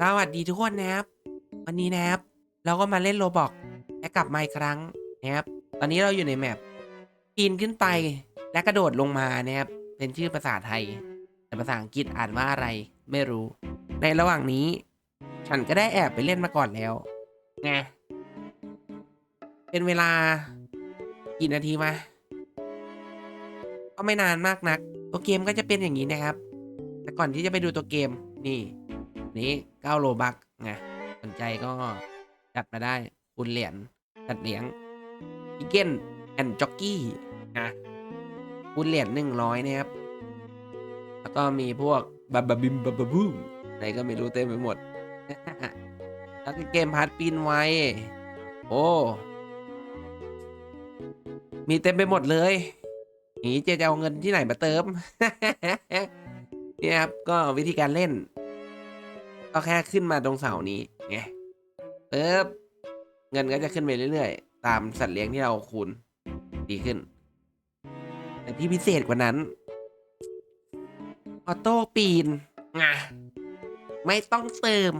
สวัสดีทุกคนนะครับวันนี้นะครับ เราก็มาเล่นโรบอกและกลับมาอีกครั้งนะครับตอนนี้เราอยู่ในแมปปีนขึ้นไปและกระโดดลงมานะครับเป็นชื่อภาษาไทย แต่ภาษาอังกฤษอ่านว่าอะไรไม่รู้ ในระหว่างนี้ ฉันก็ได้แอบไปเล่นมาก่อนแล้วไงเป็นเวลากี่นาทีมาก็ไม่นานมากนัก ตัวเกมก็จะเป็นอย่างนี้นะครับ แต่ก่อนที่จะไปดูตัวเกมนี่ นี่ เก้าโลบักไงสนใจก็จัดมาได้คุณเหรียญจัดเลี้ยงอีเกนแอนจ็อกกี้นะคุณเหรียญหนึ่งร้อยนะครับ แล้วก็มีพวกบับบับบิมบับบับบูมอะไรก็ไม่รู้เต็มไปหมด แล้วก็เกมพาร์ทปีนไว้ โอ้ มีเต็มไปหมดเลยนี่เจจะเอาเงินที่ไหนมาเติม เนี่ยครับ ก็วิธีการเล่น ก็แค่ขึ้นมาตรงเสานี้ไงปึ๊บเงินก็จะขึ้นไปเรื่อยๆ ตามสัตว์เลี้ยงที่เราคูณดีขึ้น แต่ที่พิเศษกว่านั้น ออโต้ปีนไงไม่ต้องเติม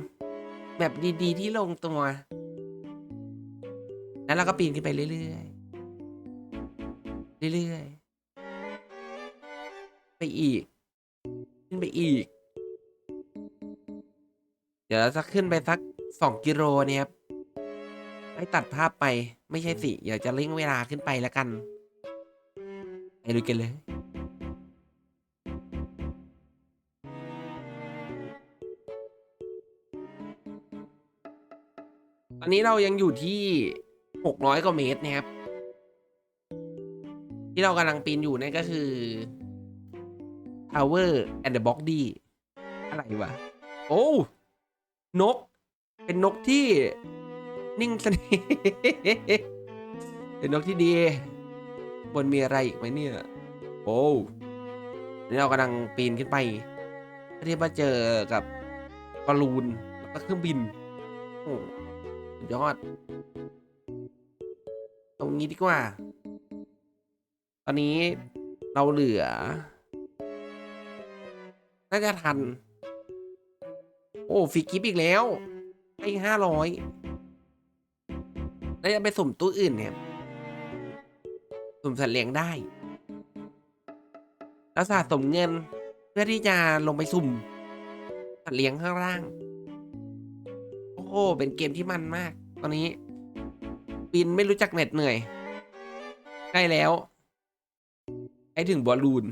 แบบดีๆที่ลงตัว แล้วเราก็ปีนขึ้นไปเรื่อยๆ เรื่อยๆ ไปอีก ขึ้นไปอีก ดี๋ยวเราจะขึ้นไปสักสองกิโลเนี่ยครับไม่ตัดภาพไปไม่ใช่สิ เดี๋ยวจะเล่งเวลาขึ้นไปแล้วกันไปดูกันเลยตอนนี้เรายังอยู่ที่หกร้อยกว่าเมตรนะครับ ที่เรากำลังปีนอยู่นั่นก็คือ Tower and the Body อะไรวะ โอ้ นก เป็นนกที่นิ่งสนิทเป็นนกที่ดี บนมีอะไรอีกไหมเนี่ย โอ้นี่เรากำลังปีนขึ้นไปเพื่อที่มาเจอกับบอลลูนแล้วก็เครื่องบิน โอ้ยอด ตรงนี้ดีกว่า ตอนนี้เราเหลือน่าจะทัน อ้ฟรีกิฟอีกแล้วให้ห้าร้อยแล้วจะไปสุ่มตู้อื่นเนี่ย สุ่มสัตว์เลี้ยงได้ แล้วสะสมเงินเพื่อที่จะลงไปสุ่มสัตว์เลี้ยงข้างล่าง โอ้โหเป็นเกมที่มันมาก ตอนนี้ปีนไม่รู้จักเหน็ดเหนื่อยใกล้แล้วใกล้ถึงบอลลูน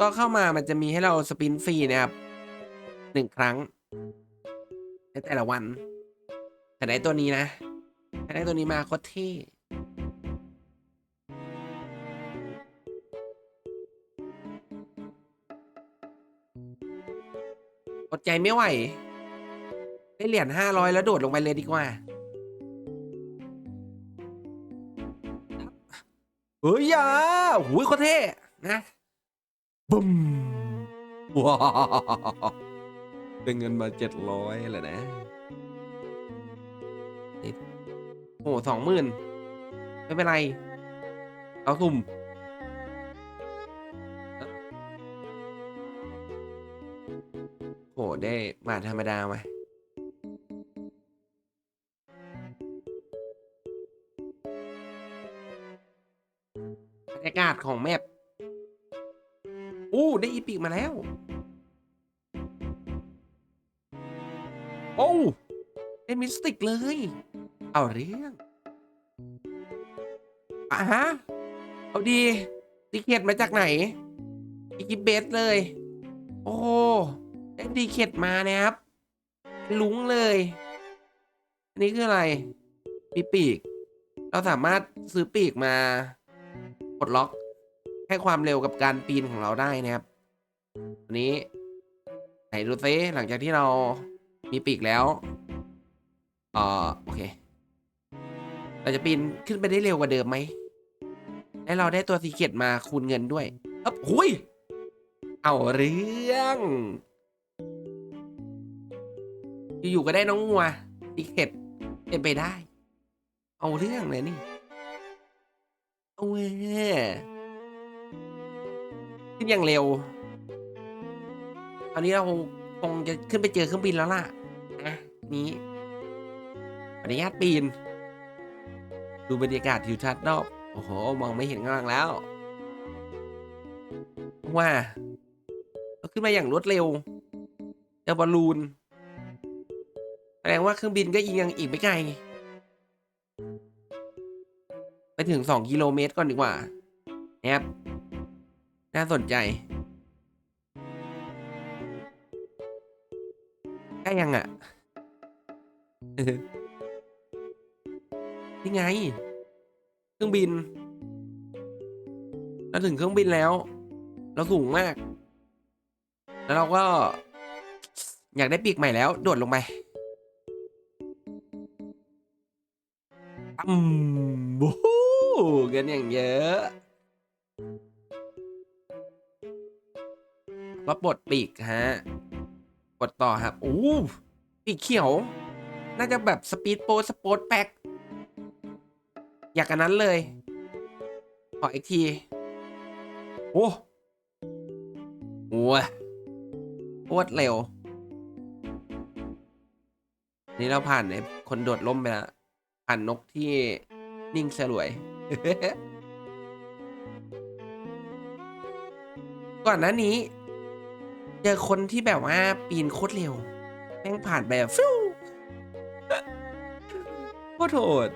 ก็เข้ามามันจะมีให้เราสปินฟรีนะครับหนึ่งครั้งในแต่ละวันแต่ได้ตัวนี้นะถ้าได้ตัวนี้มาโคตรเท่อดใจไม่ไหว ได้เหรียญห้าร้อยแล้วโดดลงไปเลยดีกว่า เฮ้ยอย่าหุยโคตรเท่นะ บึ้มว้าวได้เงินมาเจ็ดร้อยแหละนะนี่โอ้สองหมื่นไม่เป็นไร เอาสุ่มโหได้มาธรรมดาไหมบรรยากาศของแมป อู้ได้อีพิกมาแล้ว โอ้ได้มิสติกเลย เอาเรื่องอะฮะ เอาดีดีเคดมาจากไหนอีกิเบสเลย โอ้ได้ดีเคดมานะครับ ลุงเลย อันนี้คืออะไร มีปีก เราสามารถซื้อปีกมาปลดล็อก ให้ความเร็วกับการปีนของเราได้นะครับอันนี้ไหนดูซิหลังจากที่เรามีปีกแล้วเออโอเค เราจะปีนขึ้นไปได้เร็วกว่าเดิมไหมและเราได้ตัวสีเขียดมาคูณเงินด้วยอ้าหุยเอาเรื่องอยู่ๆก็ได้น้องงัวสีเขียดเป็นไปได้ เอาเรื่องเลยนี่ เอาเว้ ขึ้นอย่างเร็วคราวนี้เราคงจะขึ้นไปเจอเครื่องบินแล้วล่ะนะนี้อนุญาตปีน ดูบรรยากาศทิวทัศน์รอบโอ้โห มองไม่เห็นข้างล่างแล้ว ว่าเราขึ้นมาอย่างรวดเร็วเจอบอลลูนแสดงว่าเครื่องบินก็ยิงยังอีกไม่ไกล ไปถึงสองกิโลเมตรก่อนดีกว่านะครับ น่าสนใจใกล้ยังอะนี่ไง เครื่องบิน เราถึงเครื่องบินแล้ว เราสูงมาก แล้วเราก็ อยากได้ปีกใหม่แล้ว โดดลงไปอืมบู๊กันอย่างเยอะ ก็ปลดปีกฮะกดต่อครับโอ้ปีกเขียว น่าจะแบบสปีดโปสปอร์ตแพ็กอยากกันนั้นเลยขออีกที โอ้โหโคตรเร็ว นี่เราผ่านไอ้คนโดดล่มไปแล้วผ่านนกที่นิ่งสลวย ก่อนหน้านี้ เจอคนที่แบบว่าปีนโคตรเร็ว แม่งผ่านไปแบบฟิวโคตรโหด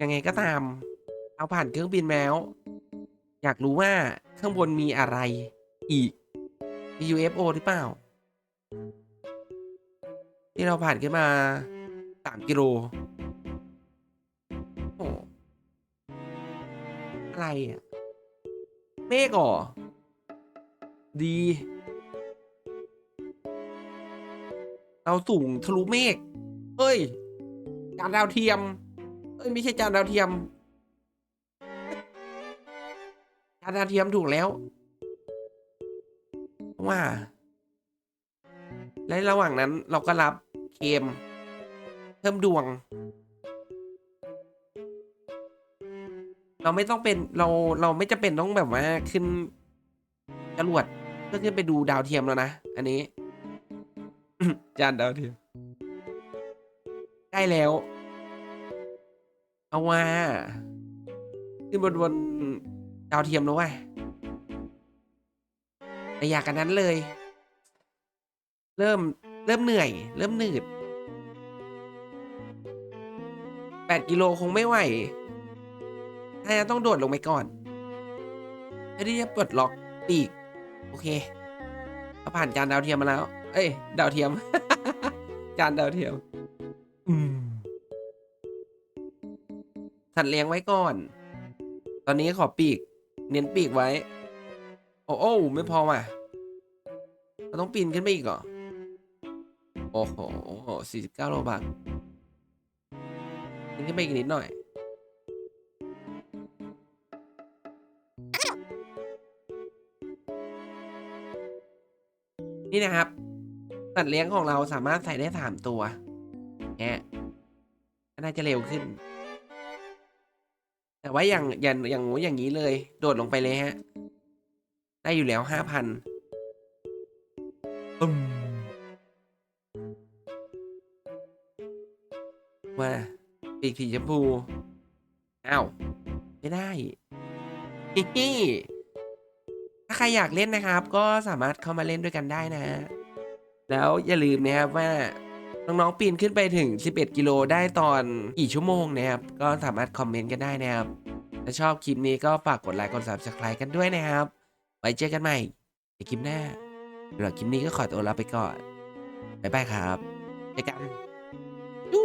ยังไงก็ตาม เอาผ่านเครื่องบินแล้ว อยากรู้ว่าข้างบนมีอะไรอีกมี UFO หรือเปล่า ที่เราผ่านขึ้นมาสามกิโลโอ้อะไรอะเมฆเหรอ ดี เราสูงทะลุเมฆเอ้ย จานดาวเทียม เอ้ย ไม่ใช่จานดาวเทียม จานดาวเทียมถูกแล้ว ว่า และระหว่างนั้นเราก็รับเคมเพิ่มดวง เราไม่ต้องเป็นเราเราไม่จะเป็นต้องแบบว่าขึ้นจรวด เพื่อขึ้นไปดูดาวเทียมแล้วนะ อันนี้ จานดาวเทียมใกล้แล้ว เอาว่าขึ้นบนบนดาวเทียมแล้วว่ะแต่อยากกันนั้นเลย เริ่มเริ่มเหนื่อย เริ่มหนืดแปดกิโลคงไม่ไหว ถ้าจะต้องโดดลงไปก่อนเพื่อที่จะปลดล็อกปีกโอเคเราผ่านจานดาวเทียมมาแล้ว เอ้ย ดาวเทียม จานดาวเทียม อืมสัตว์เลี้ยงไว้ก่อน ตอนนี้ขอปีก เน้นปีกไว้ โอ้โอ้ไม่พอว่ะเราต้องปีนขึ้นไปอีกเหรอ โอ้โหสี่สิบเก้าโลบาทปีนขึ้นไปอีกนิดหน่อย นี่นะครับสัตว์เลี้ยงของเราสามารถใส่ได้สามตัวแอะก็น่าจะเร็วขึ้น แต่ว่าอย่างอย่างอย่างงูอย่างนี้เลย โดดลงไปเลยฮะ ได้อยู่แล้วห้าพันอืมว่าปีกสีชมพูอ้าว ไม่ได้ฮิฮิ ถ้าใครอยากเล่นนะครับ ก็สามารถเข้ามาเล่นด้วยกันได้นะ แล้วอย่าลืมนะครับว่าน้องๆปีนขึ้นไปถึง 11 กิโลได้ตอนกี่ชั่วโมงนะครับ ก็สามารถคอมเมนต์กันได้นะครับ ถ้าชอบคลิปนี้ก็ฝากกดไลค์กด subscribe กันด้วยนะครับ ไว้เจอกันใหม่ในคลิปหน้าสำหรับคลิปนี้ก็ขอตัวลาไปก่อนบ๊ายบายครับเจอกันยู